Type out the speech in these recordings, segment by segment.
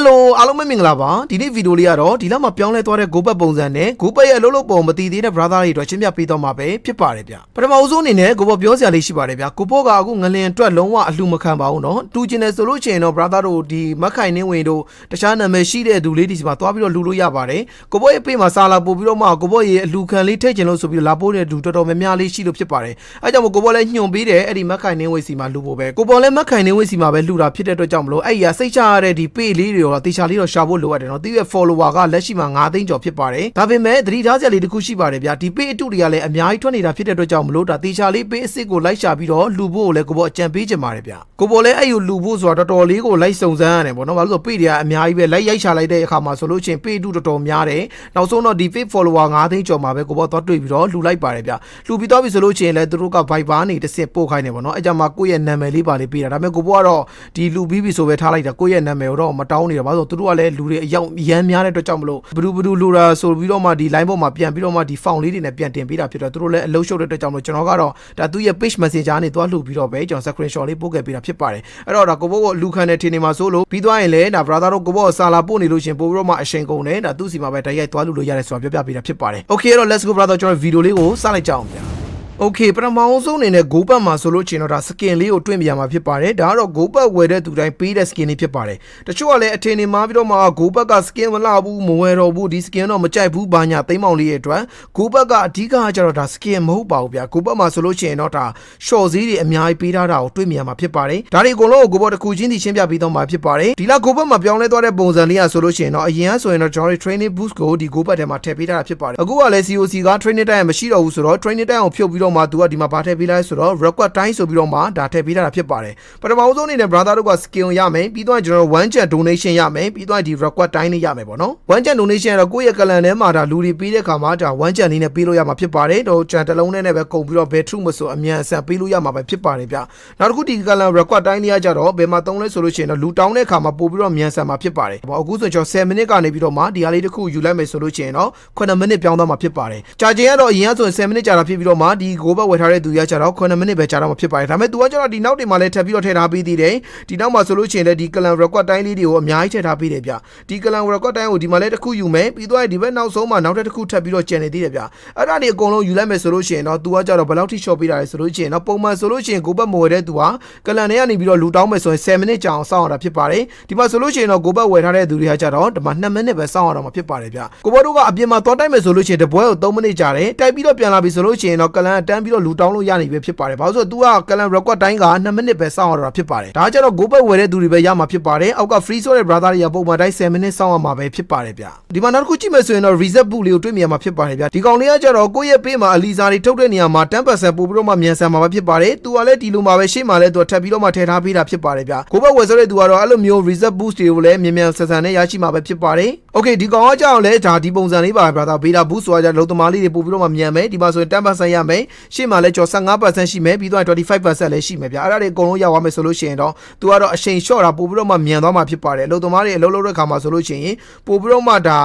Hello အားလုံးပဲမင်္ဂလာပါဒီနေ့ဗီဒီယိုလေးကတော့ဒီလောက်မှပြောင်းလဲသွားတဲ့ GoBet ပုံစံနဲ့ GoBet ရဲ့အလုပ်လုပ်ပုံမတည်သေးတဲ့ brother တွေအတွက်ရှင်းပြပေးတော့မှာပဲဖြစ်ပါတယ်ဗျပထမအဆုံးအနေနဲ့ GoBet ပြောစရာလေးရှိပါတယ်ဗျကိုဘော့ကအခုငလင်အတွက်လုံးဝအလှမခံပါဘူးเนาะတူကျင်တယ်ဆိုလို့ရှိရင်တော့ brother တို့ဒီမက်ခိုင်နှင်းဝင်တို့တခြားနာမည်ရှိတဲ့သူလေးဒီစီမှာသွားပြီးတော့လှူလို့ရပါတယ်ကိုဘော့ရဲ့ပေးမှာစာလာပို့ပြီးတော့မှကိုဘော့ရဲ့အလှခံလေးထည့်ချင်လို့ဆိုပြီးတော့လာပို့တဲ့လူတော်တော်များများလေးရှိလို့ဖြစ်ပါတယ်အဲကြောင့်မို့ကိုဘော့လည်းညွှန်ပေးတယ်အဲ့ဒီမက်ခိုင်နှင်းဝင်စီမှာလှူဖို့ပဲကိုဘော့လည်းမက်ခိုင်နှင်းဝင်စီမှာပဲလှူတာဖြစ်တဲ့အတွက်ကြောင့်မလို့အဲ့ဒီကစိတ်ချရတဲ့ဒီ page လေးတွေ တော့တေချာလေးတော့ရှာဖို့လိုအပ်တယ်နော်သူရဲ့ follower ကလက်ရှိမှာ9သိန်းကျော်ဖြစ်ပါတယ်ဒါပေမဲ့သတိထားစရာလေးတစ်ခုရှိပါတယ်ဗျာဒီ page အတုတွေကလည်းအများကြီးထွက်နေတာဖြစ်တဲ့အတွက်ကြောင့်မလို့ဒါတေချာလေး page အစ်စ်ကိုလိုက်ရှာပြီးတော့လှူဖို့ကိုလည်းကိုဘော့အကြံပေးချင်ပါတယ်ဗျာကိုဘော့လည်းအဲ့ယူလှူဖို့ဆိုတာတော်တော်လေးကိုလိုက်စုံစမ်းရတယ်ပေါ့နော်ဘာလို့လဲဆို page တွေကအများကြီးပဲလိုက်ရိုက်ရှာလိုက်တဲ့အခါမှာဆိုလို့ချင်း page အတုတော်တော်များတယ်နောက်ဆုံးတော့ဒီ page follower 9သိန်းကျော်မှာပဲကိုဘော့သွားတွေ့ပြီးတော့လှူလိုက်ပါတယ်ဗျာလှူပြီးတော့ပြီဆိုလို့ချင်းလည်းသူတို့က Viber နေတစ်စင်ပို့ခိုင်းနေပေါ့နော်အဲ့ကြမှာကိုယ့်ရဲ့နာမည်လေးပါလေးပေးတာဒါပေမဲ့ကိုဘော့ကတော့ဒီလှူပြီးပြီဆိုပဲထားလိုက်တာကိုယ့်ရဲ့နာမည်ကိုတော့မတောင်းနေတာဘာလို့သူတို့ကလည်းလူတွေအယောက်ရမ်းများတဲ့အတွက်ကြောင့်မလို့ဘဒူဘဒူလူတာဆိုပြီးတော့မှဒီ line ပေါ်မှာပြန်ပြီးတော့မှဒီ font လေးတွေနဲ့ပြန်တင်ပေးတာဖြစ်တော့သူတို့လည်းအလုံးရှုပ်တဲ့အတွက်ကြောင့်မလို့ကျွန်တော်ကတော့ဒါသူ့ရဲ့ page messenger နဲ့သွားလှူပြီးတော့ပဲကျွန်တော် screenshot လေးပို့ခဲ့ပေးတာဖြစ်ပါတယ်အဲ့တော့ဒါကိုဘော့ကိုလူခံတဲ့ထင်နေမှာဆိုလို့ပြီးသွားရင်လည်းဒါ brother တို့ကိုဘော့စာလာပို့နေလို့ရှင်ပို့ပြီးတော့မှအချိန်ကုန်တယ်ဒါသူ့စီမှာပဲတိုက်ရိုက်သွားလှူလို့ရတယ်ဆိုတာပြောပြပေးတာဖြစ်ပါတယ် okay အဲ့တော့ let's go brother ကျွန်တော်ဗီဒီယိုလေးကိုစလိုက်ကြအောင်ဗျာ โอเคပထမအောင်ဆုံးအနေနဲ့ Go Pack မှာဆိုလို့ချင်တော့ဒါ skin လေးကိုတွင့်ပြရမှာဖြစ်ပါတယ်ဒါကတော့ Go Pack ဝယ်တဲ့သူတိုင်းပေးတဲ့ skin လေးဖြစ်ပါတယ်တချို့ကလည်းအထင်နေမှာပြီးတော့မှ Go Pack က skin မလှဘူးမဝယ်တော့ဘူးဒီ skin တော့မကြိုက်ဘူးဘာညာသိမ်းမောင်လေးရဲ့အတွက် Go Pack ကအဓိကကျတော့ဒါ skin မဟုတ်ပါဘူးဗျာ Go Pack မှာဆိုလို့ချင်တော့ဒါ short ဈေးတွေအများကြီးပေးထားတာကိုတွင့်ပြရမှာဖြစ်ပါတယ်ဒါတွေအကုန်လုံးကို Go Pack တစ်ခုချင်းစီရှင်းပြပေးတော့မှာဖြစ်ပါတယ်ဒီလား Go Pack မှာပြောင်းလဲသွားတဲ့ပုံစံလေးอ่ะဆိုလို့ချင်တော့အရင်ကဆိုရင်တော့ကျွန်တော်တို့ training boost ကိုဒီ Go Pack ထဲမှာထည့်ပေးထားတာဖြစ်ပါတယ်အခုကလည်း COC က training time မရှိတော့ဘူးဆိုတော့ training time ကိုဖြုတ်ပြီးတော့ ့မှသူကဒီမှာဗာထည့်ပေးလိုက်ဆိုတော့ record time ဆိုပြီးတော့မှဒါထည့်ပေးထားတာဖြစ်ပါတယ်ပထမဦးဆုံးအနေနဲ့ brother တို့က skill ရမယ်ပြီးတော့ကျွန်တော်တို့ one chat donation ရမယ်ပြီးတော့ဒီ record time လေးရမယ်ပေါ့နော် one chat donation ကတော့ကိုယ့်ရဲ့ကလန်ထဲမှာဒါလူတွေပေးတဲ့ခါမှာဒါ one chat လေးနဲ့ပေးလို့ရမှာဖြစ်ပါတယ်တော့ chat တစ်လုံးနဲ့ပဲကုန်ပြီးတော့ဘယ် true မဆိုအမြန်အဆန်ပေးလို့ရမှာပဲဖြစ်ပါတယ်ဗျနောက်တစ်ခုဒီကလန် record time လေးကကြတော့ဘယ်မှာသုံးလဲဆိုလို့ရှိရင်တော့လူတောင်းတဲ့ခါမှာပို့ပြီးတော့မြန်ဆန်မှာဖြစ်ပါတယ်ပေါ့အခုဆိုကျွန်တော်10 minute ကနေပြီးတော့မှဒီဟာလေးတစ်ခုယူလိုက်မယ်ဆိုလို့ရှိရင်တော့9 minute ပြောင်းသွားမှာဖြစ်ပါတယ်ကြာချိန်ကတော့အရင်ကဆိုရင်10 minute ကြာတာဖြစ်ပြီးတော့မှဒီကိုဘက်ဝယ်ထားတဲ့သူကကြတော့9မိနစ်ပဲကြာတော့မှဖြစ်ပါတယ်ဒါပေမဲ့သူကကြတော့ဒီနောက်တင်မှာလည်းထပ်ပြီးတော့ထည့်ထားပေးသေးတယ်ဒီနောက်မှာဆိုလို့ရှိရင်လည်းဒီ clan record တိုင်းလေးတွေကိုအများကြီးထည့်ထားပေးတယ်ဗျဒီ clan record တိုင်းကိုဒီမှာလည်းတစ်ခုယူမယ်ပြီးတော့ဒီဘက်နောက်ဆုံးမှာနောက်ထပ်တစ်ခုထပ်ပြီးတော့ကျန်နေသေးတယ်ဗျအဲ့ဒါတွေအကုန်လုံးယူလိုက်မယ်ဆိုလို့ရှိရင်တော့သူကကြတော့ဘယ်လောက်ထိ short ပေးတာလဲဆိုလို့ရှိရင်တော့ပုံမှန်ဆိုလို့ရှိရင်ကိုဘက်မဝယ်တဲ့သူက clan တွေကနေပြီးတော့လူတောင်းမယ်ဆိုရင်10မိနစ်ကြာအောင်စောင့်ရတာဖြစ်ပါတယ်ဒီမှာဆိုလို့ရှိရင်တော့ကိုဘက်ဝယ်ထားတဲ့သူတွေကကြတော့ဒီမှာ2မိနစ်ပဲစောင့်ရတာမှဖြစ်ပါတယ်ဗျကိုဘက်တို့ကအပြင်မှာသွားတိုက်မယ်ဆိုလို့ရှိရင်တပွဲကို3မိနစ်ကြာတယ်တိုက်ပြီးတော့ပြန်လာပြီဆိုလို့ရှိရင်တော့ clan တန်းပြီးတော့လူတောင်းလို့ရနေပြီဖြစ်ပါတယ်ဘာလို့ဆိုတော့ तू က clan record တိုင်းက2မိနစ်ပဲစောင့်ရတော့ဖြစ်ပါတယ်ဒါကကျတော့ go back ဝယ်တဲ့သူတွေပဲရမှာဖြစ်ပါတယ်အောက်က free ဆိုတဲ့ brother တွေကပုံမှန်တိုင်း10မိနစ်စောင့်ရမှာပဲဖြစ်ပါတယ်ဗျဒီမှာနောက်တစ်ခုကြည့်မယ်ဆိုရင်တော့ reset book လေးကိုတွေ့မြင်မှာဖြစ်ပါတယ်ဗျဒီကောင်လေးကကျတော့ကိုယ့်ရဲ့ပေးမှာအလီစာတွေထုတ်တဲ့နေရာမှာ10%ပို့ပြီးတော့မှမြန်ဆန်မှာပဲဖြစ်ပါတယ်သူကလည်းဒီလိုမှာပဲရှေ့မှာလည်းသူထပ်ပြီးတော့မှထည့်ထားပေးတာဖြစ်ပါတယ်ဗျ go back ဝယ်ဆိုတဲ့သူကတော့အဲ့လိုမျိုး reset boost တွေကိုလည်းမြန်မြန်ဆန်ဆန်နဲ့ရရှိမှာပဲဖြစ်ပါတယ် okay ဒီကောင်ကကြောက်လဲဒါဒီပုံစံလေးပါပဲ brother beta boost ဆိုတာကြလုံသမားလေးတွေပို့ပြီးတော့မှမြန်မယ်ဒီမှာဆိုရင်10%ရမယ်ရှေ့မှာလည်းကျော်15%ရှိမယ်ပြီးတော့25%လည်းရှိမယ်ဗျအဲ့ဒါတွေအကုန်လုံးရောက်သွားမယ်ဆိုလို့ရှိရင်တော့သူကတော့အချိန်လျှော့တာပို့ပြီးတော့မှမြန်သွားမှာဖြစ်ပါတယ်လုံသမားတွေအလုပ်လုပ်တဲ့ခါမှာဆိုလို့ရှိရင်ပို့ပြီးတော့မှဒါ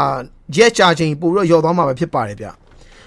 ရက်ချချိန်ပို့ပြီးတော့ရောက်သွားမှာပဲဖြစ်ပါတယ်ဗျ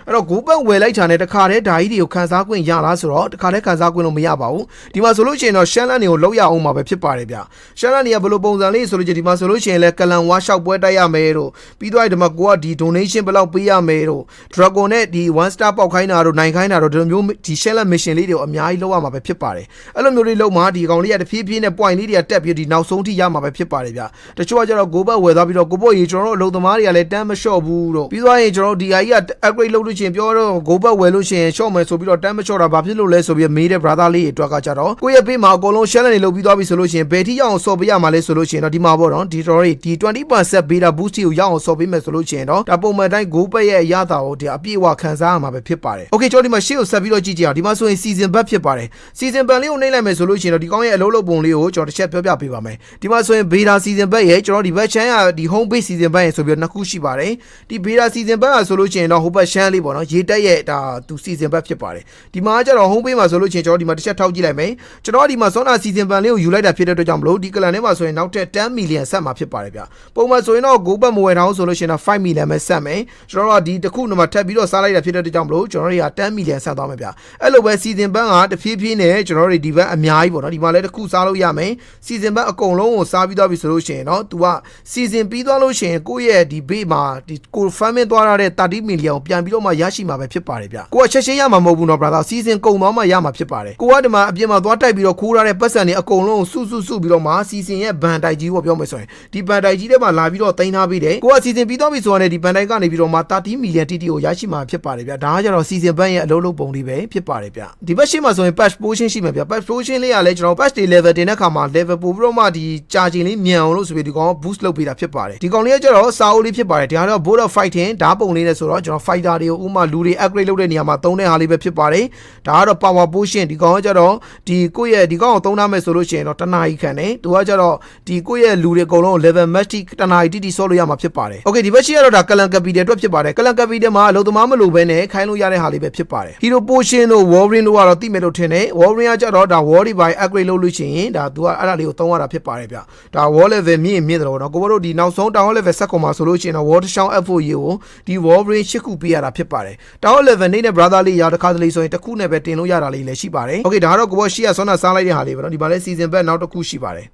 အဲ့တော့ Google ဝယ်လိုက်တာနဲ့တခါတည်းဓာကြီးတွေကိုခန်းစားခွင့်ရလားဆိုတော့တခါတည်းခန်းစားခွင့်လို့မရပါဘူးဒီမှာဆိုလို့ရှိရင်တော့ share land တွေကိုလောက်ရအောင်မှာပဲဖြစ်ပါတယ်ဗျ share land တွေကဘယ်လိုပုံစံလေးဆိုလို့ချင်းဒီမှာဆိုလို့ရှိရင်လဲကလန်ဝါရှောက်ပွဲတိုက်ရမယ်တို့ပြီးတော့ဒီမှာကိုကဒီ donation ဘယ်လောက်ပေးရမယ်တို့ dragon နဲ့ဒီ one star ပေါက်ခိုင်းတာတို့နိုင်ခိုင်းတာတို့ဒီလိုမျိုးဒီ share land mission လေးတွေကိုအများကြီးလောက်ရမှာပဲဖြစ်ပါတယ်အဲ့လိုမျိုးလေးလောက်မှာဒီကောင်လေးကတဖြည်းဖြည်းနဲ့ point လေးတွေကတက်ပြီးဒီနောက်ဆုံးထိရမှာပဲဖြစ်ပါတယ်ဗျတချို့ကကျတော့ go back ဝယ်သွားပြီးတော့ကိုပို့ရေကျွန်တော်တို့အလုံသမားတွေကလည်းတန်းမလျှော့ဘူးတို့ပြီးသွားရင်ကျွန်တော်တို့ဒီဟာကြီးက upgrade လုပ်လို့ချင်းပြောတော့ go back ဝယ်လို့ရှိရင် short မယ်ဆိုပြီးတော့တန်းမလျှော့တာဘာဖြစ်လို့လဲဆိုပြီးမေးတဲ့ brother လေးတွေအတွက်ကကြတော့ကိုယ့်ရဲ့ပေးမှာအကုန်လုံး share နေလုပ်ပြီးသွားပြီဆိုလို့ရှိရင်ဘယ်ထိရအောင်ဆော့ပေးရမှာလဲဆိုလို့ရှိရင်တော့ဒီမှာပေါ့နော်ဒီတော်ရီဒီ20% beta boost ကိုရအောင်ဆော့ပေးမယ်ဆိုလို့ရှိရင်တော့ဒါပုံမှန်တိုင်း go back ရဲ့အရသာကိုဒီအပြည့်အဝခံစားရမှာပဲဖြစ်ပါတယ် okay ကျွန်တော်ဒီမှာရှေ့ကိုဆက်ပြီးတော့ကြည့်ကြည့်အောင်ဒီမှာဆိုရင် season back ဖြစ်ပါတယ် season back လေးကိုနှိမ့်လိုက်မယ်ဆိုလို့ရှိရင်တော့ဒီကောင်းရဲ့အလုပ်လုပ်ပုံလေးကိုကျွန်တော်တစ်ချက်ပြောပြပေးပါမယ်ဒီမှာဆိုရင် beta season back ရဲ့ကျွန်တော်ဒီဘက် channel ကဒီ home page season back ရဲ့ဆိုပြီးတော့နှစ်ခုရှိပါတယ်ဒီ beta season back ကဆိုလို့ရှိရင်တော့ဟိုဘက် channel လေးပေါ့ပေါ့နော်ရေတက်ရဲ့ဒါသူစီဇန်ဘတ်ဖြစ်ပါတယ်ဒီမှာကျတော့ home page မှာဆိုလို့ချင်းကျွန်တော်ဒီမှာတစ်ချက်ထောက်ကြည့်လိုက်မယ်ကျွန်တော်ဒီမှာ Sona season ban လေးကိုယူလိုက်တာဖြစ်တဲ့အတွက်ကြောင့်မလို့ဒီကလန်ထဲမှာဆိုရင်နောက်ထပ်10 million ဆက်မှာဖြစ်ပါတယ်ဗျပုံမှန်ဆိုရင်တော့ go back မဝယ်ထားအောင်ဆိုလို့ရှိရင်တော့5 million ပဲဆက်မယ်ကျွန်တော်တို့ကဒီတစ်ခုနံပါတ်ထပ်ပြီးတော့စားလိုက်တာဖြစ်တဲ့အတွက်ကြောင့်မလို့ကျွန်တော်တို့က10 million ဆက်သွားမယ်ဗျအဲ့လိုပဲ season ban ကတဖြည်းဖြည်းနဲ့ကျွန်တော်တို့ဒီဘက်အများကြီးပေါ့နော်ဒီမှာလည်းတစ်ခုစားလို့ရမယ် season ban အကုန်လုံးကိုစားပြီးသွားပြီဆိုလို့ရှိရင်တော့ तू က season ပြီးသွားလို့ရှိရင်ကိုယ့်ရဲ့ဒီ base မှာဒီကို farming သွားရတဲ့30 million ကိုပြန်ပြီးတော့မှရရှိမှာပဲဖြစ်ပါတယ်ဗျကိုကချက်ချင်းရမှာမဟုတ်ဘူးနော် brother season ကုန်သွားမှရမှာဖြစ်ပါတယ်ကိုကဒီမှာအပြင်မှာသွားတိုက်ပြီးတော့ခိုးရတဲ့ပတ်စံတွေအကုန်လုံးစုစုစုပြီးတော့မှ season ရဲ့ဘန်တိုက်ကြီးကိုပြောမယ်ဆိုရင်ဒီဘန်တိုက်ကြီးထဲမှာလာပြီးတော့တင်ထားပြီးတယ်ကိုက season ပြီးသွားပြီဆိုရင်ဒီဘန်တိုက်ကနေပြီးတော့မှ30 million TT ကိုရရှိမှာဖြစ်ပါတယ်ဗျဒါကကြတော့ season ဘန်ရဲ့အလုံးလုံးပုံလေးပဲဖြစ်ပါတယ်ဗျဒီဘက်ရှိမှာဆိုရင် patch portion ရှိမှာဗျ patch portion လေးကလည်းကျွန်တော် patch တွေ level တင်တဲ့ခါမှာ level ပို့ပြီးတော့မှဒီ charging လေးမြန်အောင်လို့ဆိုပြီးဒီကောင်က boost လုပ်ပေးတာဖြစ်ပါတယ်ဒီကောင်လေးကကျတော့စာအုပ်လေးဖြစ်ပါတယ်ဒီကတော့ board of fighting ဓာတ်ပုံလေးနဲ့ဆိုတော့ကျွန်တော် fighter တွေကိုဥမာလူတွေ upgrade လုပ်တဲ့နေရာမှာသုံးတဲ့ဟာလေးပဲဖြစ်ပါတယ်ဒါကတော့ power potion ဒီကောင်ကကျတော့ဒီကိုယ့်ရဲ့ဒီကောင်ကိုသုံးထားမယ်ဆိုလို့ရှိရင်တော့တနားကြီးခံတယ်သူကကျတော့ဒီကိုယ့်ရဲ့လူတွေအကုန်လုံး level match တိတနားကြီးတိတိဆော့လို့ရမှာဖြစ်ပါတယ် okay ဒီဘက်ရှိကတော့ဒါ clan capital အတွက်ဖြစ်ပါတယ် clan capital မှာအလုပ်သမားမလို့ပဲနဲ့ခိုင်းလို့ရတဲ့ဟာလေးပဲဖြစ်ပါတယ် hero potion တို့ wolverine တို့ကတော့တိမယ်လို့ထင်တယ် wolverine ကကျတော့ဒါ war by upgrade လုပ်လို့ရှိရင်ဒါသူကအဲ့ဒါလေးကိုသုံးရတာဖြစ်ပါတယ်ဗျဒါ wall level မြင့်မြင့်တယ်တော့ကိုဘတို့ဒီနောက်ဆုံး town level ဆက်ကုန်မှာဆိုလို့ရှိရင်တော့ wall တစ်ချောင်း F4 ရေကိုဒီ wolverine ရှစ်ခုပေးရတာဖြစ်ပါတယ် town level နေတဲ့ brother လေးရာတစ်ခါတလေဆိုရင်တစ်ခုနဲ့ပဲတင်လို့ရတာလေးလည်းရှိပါတယ် okay ဒါကတော့ကိုဘောရှိရဆွမ်းနာစားလိုက်တဲ့ဟာလေးပဲเนาะဒီမှာလည်း season back နောက်တစ်ခုရှိပါတယ်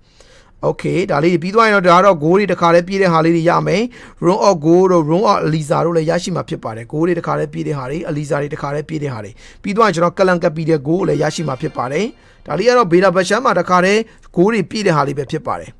Okay ဒါလေးပြီးသွားရင်တော့ဒါကတော့ goal တွေတစ်ခါလေးပြည့်တဲ့ဟာလေးတွေရမယ် run of goal တို့ run of aliza တို့လည်းရရှိမှာဖြစ်ပါတယ် goal တွေတစ်ခါလေးပြည့်တဲ့ဟာတွေ aliza တွေတစ်ခါလေးပြည့်တဲ့ဟာတွေပြီးသွားရင်ကျွန်တော် kalan cap ပြီးတဲ့ goal ကိုလည်းရရှိမှာဖြစ်ပါတယ်ဒါလေးကတော့ beta version မှာတစ်ခါလေး goal တွေပြည့်တဲ့ဟာလေးပဲဖြစ်ပါတယ်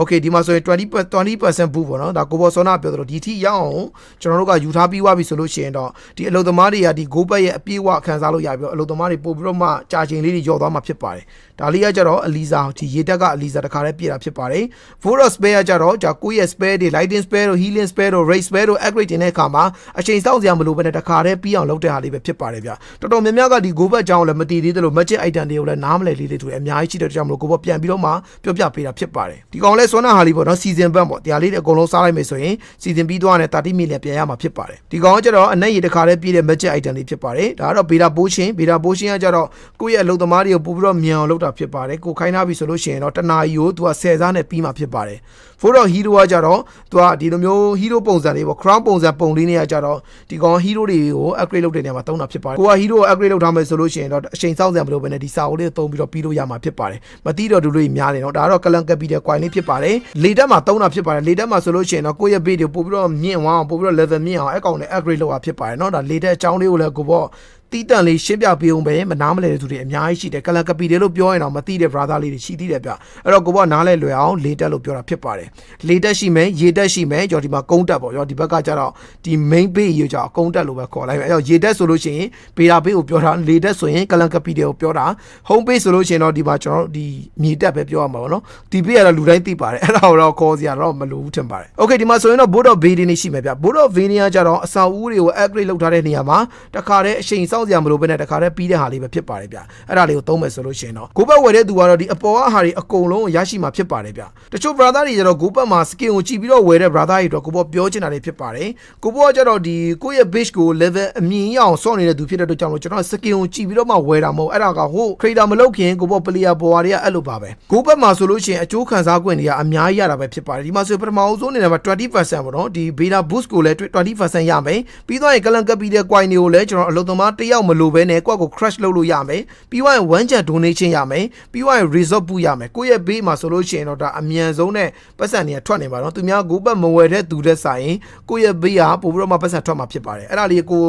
Okay ဒီမှာဆိုရင်20 20%ဘူးပေါ့နော်ဒါကိုဘောစောနာပြောသလိုဒီထိရအောင်ကျွန်တော်တို့ကယူထားပြီးွားပြီဆိုလို့ရှိရင်တော့ဒီအလုသမားတွေကဒီ go back ရဲ့အပြည့်အဝခံစားလို့ရပြီးတော့အလုသမားတွေပို့ပြီးတော့မှကြာချိန်လေးတွေယော့သွားမှာဖြစ်ပါတယ် ဒါလေးကကြတော့အလီဇာဒီရေတက်က အလီဇာတခါတည်းပြည့်တာဖြစ်ပါတယ် Voros spare ကကြတော့ဂျာကိုရဲ့ spare တွေ lighting spare တို့ healing spare တို့ race spare တို့ upgrade တင်တဲ့အခါမှာအချိန်စောင့်စရာမလိုဘဲနဲ့တခါတည်းပြီးအောင်လုပ်တဲ့ဟာလေးပဲဖြစ်ပါတယ်ဗျတော်တော်များများကဒီ go back ကြောင်းလည်းမတည်သေးသလို magic item တွေကိုလည်းနားမလည်လေးလေးတူတယ်အများကြီးရှိတဲ့ကြောင့်မလို့ကိုဘောပြန်ပြီးတော့မှပြောပြပေးတာဖြစ်ပါတယ်ဒီကောင်လဲဆွမ်းနာဟာလေးပေါ့နော် season ဘတ်ပေါ့တရားလေးတွေအကုန်လုံးစားလိုက်မယ်ဆိုရင် season ပြီးသွားတဲ့30 million ပြန်ရမှာဖြစ်ပါတယ်ဒီကောင်ကကျတော့အနက်ရည်တခါတည်းပြည့်တဲ့ magic item လေးဖြစ်ပါတယ်ဒါကတော့ beta potion beta potion ကကျတော့ကိုယ့်ရဲ့အလုပ်သမားတွေကိုပို့ပြီးတော့မြန်အောင်လုပ်တာဖြစ်ပါတယ်ကိုခိုင်းထားပြီဆိုလို့ရှိရင်တော့တနာရီကိုသူက10စားနဲ့ပြီးမှာဖြစ်ပါတယ်ဖို့တော့ hero ကကြတော့သူကဒီလိုမျိုး hero ပုံစံလေးပေါ့ crown ပုံစံပုံလေးနဲ့ကကြတော့ဒီကောင် hero တွေကို upgrade လုပ်တဲ့နေရာမှာသုံးတာဖြစ်ပါတယ်ကိုက hero ကို upgrade လုပ်ထားမယ်ဆိုလို့ရှိရင်တော့အချိန်စောင့်စရာမလိုဘဲနဲ့ဒီစာအုပ်လေးကိုသုံးပြီးတော့ပြီးလို့ရမှာဖြစ်ပါတယ်မတိတော့ဒူလို့များတယ်နော်ဒါကတော့ clan capital coin လေးဖြစ်ပါတယ်လေတက်မှာသုံးတာဖြစ်ပါတယ်လေတက်မှာဆိုလို့ရှိရင်တော့ကိုယ့်ရဲ့ base တွေပို့ပြီးတော့မြင့်သွားအောင်ပို့ပြီးတော့ level မြင့်အောင်အကောင်နဲ့ upgrade လုပ်တာဖြစ်ပါတယ်နော်ဒါလေတက်အကြောင်းလေးကိုလည်းကိုပေါ့ တီးတန့်လေးရှင်းပြပေးအောင်ပဲမနားမလဲတဲ့သူတွေအများကြီးရှိတယ်ကလန်ကပီတယ်လို့ပြောရင်တော့မသိတဲ့ brother လေးတွေရှိသေးတယ်ဗျအဲ့တော့ကိုဘောနားလဲလွယ်အောင်လေတက်လို့ပြောတာဖြစ်ပါတယ်လေတက်ရှိမယ်ရေတက်ရှိမယ်ကြော်ဒီမှာကုန်းတက်ပေါ့ရောဒီဘက်ကကျတော့ဒီ main page ရေကြောကုန်းတက်လို့ပဲခေါ်လိုက်မယ်အဲ့တော့ရေတက်ဆိုလို့ရှိရင်ဘေတာဘေးကိုပြောတာလေတက်ဆိုရင်ကလန်ကပီတယ်ကိုပြောတာ home page ဆိုလို့ရှိရင်တော့ဒီမှာကျွန်တော်တို့ဒီမြေတက်ပဲပြောရမှာပေါ့နော်ဒီ page ကတော့လူတိုင်းသိပါတယ်အဲ့ဒါတော့ခေါ်စရာတော့မလိုဘူးထင်ပါတယ် okay ဒီမှာဆိုရင်တော့ board of vini နေရှိမယ်ဗျ board of vini ကကျတော့အစာဦးတွေကို upgrade လုပ်ထားတဲ့နေရာမှာတခါတည်းအချိန်စောင့်စရာမလိုဘဲနဲ့တခါတည်းပြီးတဲ့ဟာလေးပဲဖြစ်ပါတယ်ဗျအဲ့ဒါလေးကိုသုံးမယ်ဆိုလို့ရှိရင်တော့ go back ဝယ်တဲ့သူကတော့ဒီအပေါ်ကဟာတွေအကုန်လုံးရရှိမှာဖြစ်ပါတယ်ဗျတချို့ brother တွေကျတော့ go back မှာ skin ကိုကြည့်ပြီးတော့ဝယ်တဲ့ brother တွေတော့ကိုဘောပြောချင်တာတွေဖြစ်ပါတယ်ကိုဘောကကျတော့ဒီကိုယ့်ရဲ့ base ကို level အမြင့်ရအောင်စောင့်နေတဲ့သူဖြစ်တဲ့အတွက်ကြောင့်လို့ကျွန်တော် skin ကိုကြည့်ပြီးတော့မှဝယ်တာမဟုတ်အဲ့ဒါကဟို trader မလုပ်ခင်ကိုဘော player ပေါ်တွေကအဲ့လိုပါပဲ go back မှာဆိုလို့ရှိရင်အကျိုးခံစား권တွေကအများကြီးရတာပဲဖြစ်ပါတယ်ဒီမှာဆိုပထမအဆုံးအနေနဲ့မှာ20%ပေါ့နော်ဒီ beta boost ကိုလည်း20%ရမယ်ပြီးတော့ရင်ကလန်ကပီတဲ့ coin တွေကိုလည်းကျွန်တော်အလုပ်သမားတစ်ယောက်မလိုဘဲနဲ့ကိုယ့်ကို crash လုပ်လို့ရမယ်ပြီးတော့ရင် one chat donation ရမယ်ပြီးတော့ရင် resort ပူရမယ်ကိုယ့်ရဲ့ base မှာဆိုလို့ရှိရင်တော့ဒါအမြန်ဆုံးနဲ့ပတ်စံတွေကထွက်နေပါတော့သူများ go back မဝယ်တဲ့သူတဲ့ဆိုင်ကိုယ့်ရဲ့ base ကပို့ပြီးတော့မှပတ်စံထွက်မှာဖြစ်ပါတယ်အဲ့ဒါလေးကို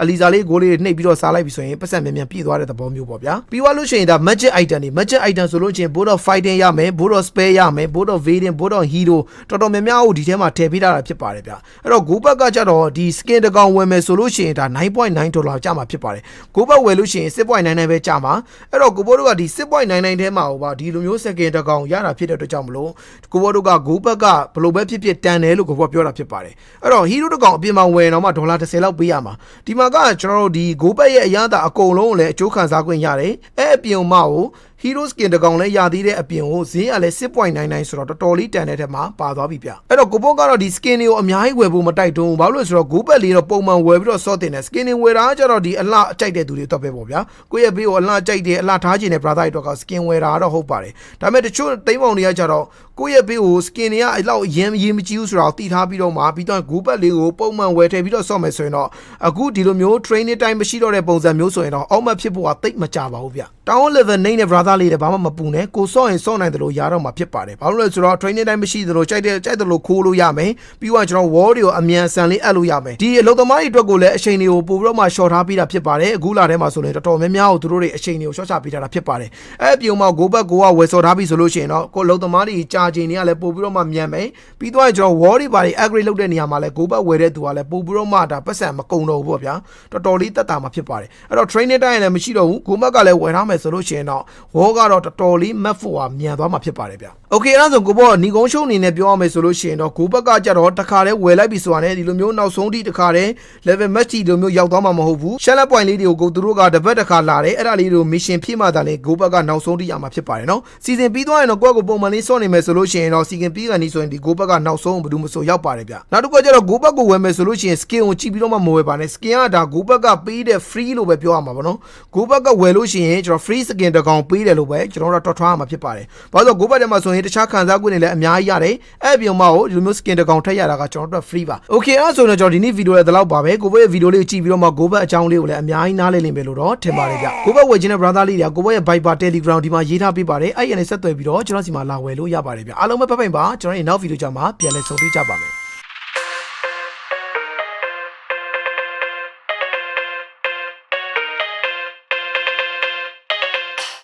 အလီဇာလေးကိုလေးနှိပ်ပြီးတော့စားလိုက်ပြီဆိုရင်ပတ်စံမြန်မြန်ပြည့်သွားတဲ့သဘောမျိုးပေါ့ဗျာပြီးသွားလို့ရှိရင်ဒါ magic item တွေ magic item ဆိုလို့ရှိရင် board of fighting ရမယ် board of spare ရမယ် board of variant board of hero တော်တော်များများကိုဒီထဲမှာထည့်ပေးထားတာဖြစ်ပါတယ်ဗျအဲ့တော့ go back ကကြတော့ဒီ skin တစ်ကောင်ဝယ်မယ်ဆိုလို့ရှိရင်ဒါ9.9ဒေါ်လာကျမှာဖြစ်ပါတယ် go back ဝယ်လို့ရှိရင်6.99ပဲကျမှာအဲ့တော့ကိုဘောတို့ကဒီ6.99ထဲမှာဟိုပါဒီလိုမျိုး second တစ်ကောင်ရတာဖြစ်တဲ့အတွက်ကြောင့်မလို့ကိုဘောတို့က go back ကဘယ်လိုပဲဖြစ်ဖြစ်တန်တယ်လို့ကိုဘောပြောတာဖြစ်ပါတယ်အဲ့တော့ hero တစ်ကောင်အပြင်မှာဝယ်တော့မှဒေါ်လာ30လောက်ပေးရမှာဒီမှာကကျွန်တော်တို့ဒီ go back ရဲ့အရသာအကုန်လုံးကိုလည်းအကျိုးခံစား권ရတယ်အဲ့အပြင်မှာကို hero skin တစ်ကောင်လည်းရသေးတဲ့အပြင်ကိုဈေးကလည်း6.99ဆိုတော့တော်တော်လေးတန်တဲ့ထက်မှာပါသွားပြီဗျအဲ့တော့ကိုပိုးကတော့ဒီ skin တွေကိုအများကြီးဝယ်ဖို့မတိုက်တွန်းဘူးဘာလို့လဲဆိုတော့ go back လေးတော့ပုံမှန်ဝယ်ပြီးတော့စော့တင်တယ် skin တွေဝယ်တာကကြတော့ဒီအလှအကြိုက်တဲ့သူတွေတော့ပဲပေါ့ဗျာကိုယ့်ရဲ့ဘေးကိုအလှကြိုက်တယ်အလှထားခြင်းနဲ့ brother တွေတော့က skin ဝယ်တာတော့ဟုတ်ပါတယ်ဒါပေမဲ့တချို့တိမ့်ပေါင်တွေကကြတော့ကိုယ့်ရဲ့ဘေးကို skin တွေကအဲ့လောက်ရမ်းရေးမကြည့်ဘူးဆိုတော့တည်ထားပြီးတော့မှပြီးတော့ go back လေးကိုပုံမှန်ဝယ်ထည့်ပြီးတော့စော့မယ်ဆိုရင်တော့အခုဒီလိုမျိုး training time မရှိတော့တဲ့ပုံစံမျိုးဆိုရင်တော့အောက်မဖြစ်ဖို့ကတိတ်မကြပါဘူးဗျတောင်း level 9နဲ့ brother လေးတွေဘာမှမပူနဲ့ကိုစော့ရင်စော့နိုင်တယ်လို့ရတော့မှာဖြစ်ပါတယ်ဘာလို့လဲဆိုတော့ training time မရှိသလိုကြိုက်တဲ့ကြိုက်တယ်လို့ခိုးလို့ရမယ်ပြီးတော့ကျွန်တော် wall တွေကိုအမြန်ဆန်လေးအပ်လို့ရမယ်ဒီအလုပ်သမားတွေအတွက်ကိုလည်းအချိန်တွေကိုပို့ပြီးတော့မှ short ထားပေးတာဖြစ်ပါတယ်အခုလာထဲမှာဆိုရင်တော်တော်များများကိုသူတို့တွေအချိန်တွေကို short ချပေးထားတာဖြစ်ပါတယ်အဲ့အပြုံမှာ go back ကိုကဝယ်စော်ထားပြီဆိုလို့ရှိရင်တော့ကိုအလုပ်သမားတွေကြာချိန်တွေကလည်းပို့ပြီးတော့မှမြန်မယ်ပြီးတော့ကျွန်တော် wall တွေဘာတွေ upgrade လုပ်တဲ့နေရာမှာလည်း go back ဝယ်တဲ့သူကလည်းပို့ပြီးတော့မှဒါပတ်စံမကုန်တော့ဘူးပေါ့ဗျာတော်တော်လေးတက်တာမှာဖြစ်ပါတယ်အဲ့တော့ training တိုင်းလည်းမရှိတော့ဘူး go back ကလည်းဝယ်ထားမယ်ဆိုလို့ရှိရင်တော့ wall ကတော့တော်တော်လေး map ဖို့ကမြန်သွားမှာဖြစ်ပါတယ်ဗျ Okay အဲ့ဒါဆိုကိုဘောညီကုန်းရှုံအနေနဲ့ပြောရမယ်ဆိုလို့ရှိရင်တော့ go back ကကြတော့တခါတည်းဝယ်လိုက်ပြီဆိုတာနဲ့ဒီလိုမျိုးနောက်ဆုံးထိတခါတည်း level match ဒီလိုမျိုးရောက်သွားမှာမဟုတ်ဘူး challenge point လေးတွေကိုကိုသူတို့ကတစ်ပတ်တစ်ခါလာတယ်အဲ့ဒါလေးတွေကို mission ဖြည့်မှသာလေ go back ကနောက်ဆုံးထိရမှာဖြစ်ပါတယ်နော်စီစဉ်ပြီးသွားရင်တော့ကိုယ့်ကိုပုံမှန်လေးစောင့်နေမယ်ဆိုလို့ရှိရင်တော့စီစဉ်ပြီးကန်ဒီဆိုရင်ဒီ go back ကနောက်ဆုံးဘယ်သူမဆိုရောက်ပါတယ်ဗျနောက်တစ်ခုကကျတော့ go back ကိုဝယ်မယ်ဆိုလို့ရှိရင် skin ကိုကြည့်ပြီးတော့မှမဝယ်ပါနဲ့ skin ကဒါ go back ကပေးတဲ့ free လို့ပဲပြောရမှာပေါ့နော် go back ကဝယ်လို့ရှိရင်ကျွန်တော် free skin တစ်ကောင်ပေးတယ်လို့ပဲကျွန်တော်တို့တော့ထွားရမှာဖြစ်ပါတယ်ဘာလို့လဲ go back ထဲမှာဆိုရင်တခြားခံစား권တွေလည်းအများကြီးရတယ်အဲ့အပြင်မှာကိုဒီလိုမျိုး skin တစ်ကောင်ထည့်ရတာကကျွန်တော်တို့ free ပါ okay အဲ့ဒါဆိုရင်တော့ကျွန်တော်ဒီနေ့ဗီဒီယိုရဲ့ဒီလောက်ပါပဲကိုဘရဲ့ဗီဒီယိုလေးကိုကြည့်ပြီးတော့မှ go back အကြောင်းလေးကိုလည်းအများကြီးနားလည်လိမ့်မယ်လို့တော့ထင်ပါတယ်ဗျ go back ဝယ်ခြင်းတဲ့ brother လေးတွေကကိုဘရဲ့ Viber Telegram ဒီမှာရေးထားပေးပါတယ်အဲ့ရနေဆက်သွယ်ပြီးတော့ကျွန်တော်စီမှာလာဝယ်လို့ရပါတယ်ဗျအားလုံးပဲပတ်ပိန်ပါကျွန်တော်ရဲ့နောက်ဗီဒီယိုကြမှာပြန်လည်ဆုံတွေ့ကြပါမယ်